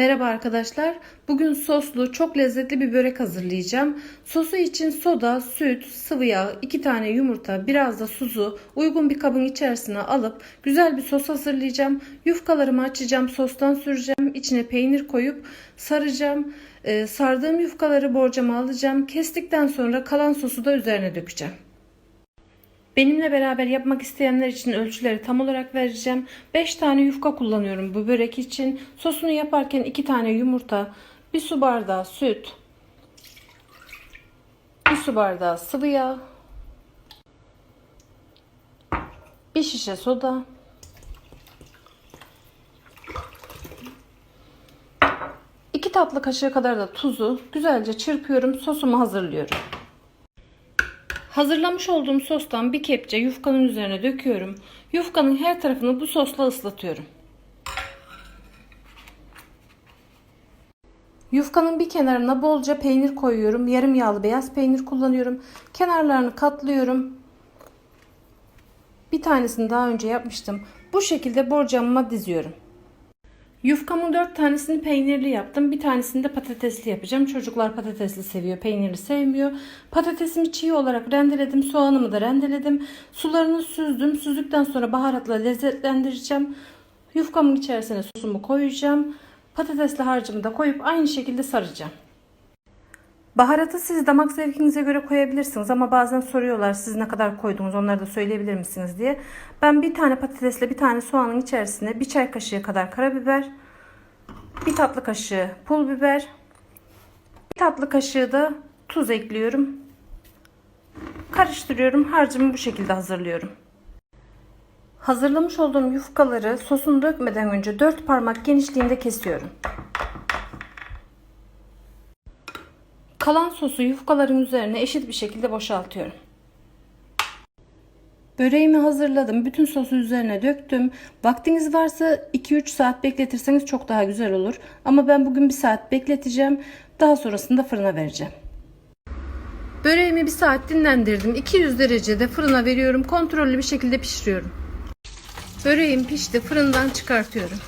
Merhaba arkadaşlar. Bugün soslu çok lezzetli bir börek hazırlayacağım. Sosu için soda, süt, sıvı yağ, 2 tane yumurta, biraz da suzu uygun bir kabın içerisine alıp güzel bir sos hazırlayacağım. Yufkalarımı açacağım, sostan süreceğim. İçine peynir koyup saracağım. Ee, sardığım yufkaları borcama alacağım. Kestikten sonra kalan sosu da üzerine dökeceğim. Benimle beraber yapmak isteyenler için ölçüleri tam olarak vereceğim. 5 tane yufka kullanıyorum bu börek için. Sosunu yaparken 2 tane yumurta, 1 su bardağı süt, 1 su bardağı sıvı yağ, 1 şişe soda, 2 tatlı kaşığı kadar da tuzu güzelce çırpıyorum. Sosumu hazırlıyorum. Hazırlamış olduğum sostan bir kepçe yufkanın üzerine döküyorum. Yufkanın her tarafını bu sosla ıslatıyorum. Yufkanın bir kenarına bolca peynir koyuyorum. Yarım yağlı beyaz peynir kullanıyorum. Kenarlarını katlıyorum. Bir tanesini daha önce yapmıştım. Bu şekilde borcamıma diziyorum. Yufkamın dört tanesini peynirli yaptım. Bir tanesini de patatesli yapacağım. Çocuklar patatesli seviyor, peynirli sevmiyor. Patatesimi çiğ olarak rendeledim. Soğanımı da rendeledim. Sularını süzdüm. Süzdükten sonra baharatla lezzetlendireceğim. Yufkamın içerisine sosumu koyacağım. Patatesli harcımı da koyup aynı şekilde saracağım. Baharatı siz damak zevkinize göre koyabilirsiniz ama bazen soruyorlar siz ne kadar koydunuz onları da söyleyebilir misiniz diye. Ben bir tane patatesle bir tane soğanın içerisine bir çay kaşığı kadar karabiber, bir tatlı kaşığı pul biber, bir tatlı kaşığı da tuz ekliyorum. Karıştırıyorum. Harcımı bu şekilde hazırlıyorum. Hazırlamış olduğum yufkaları sosunu dökmeden önce 4 parmak genişliğinde kesiyorum. Kalan sosu yufkaların üzerine eşit bir şekilde boşaltıyorum. Böreğimi hazırladım. Bütün sosu üzerine döktüm. Vaktiniz varsa 2-3 saat bekletirseniz çok daha güzel olur. Ama ben bugün 1 saat bekleteceğim. Daha sonrasında fırına vereceğim. Böreğimi 1 saat dinlendirdim. 200 derecede fırına veriyorum. Kontrollü bir şekilde pişiriyorum. Böreğim pişti. Fırından çıkartıyorum.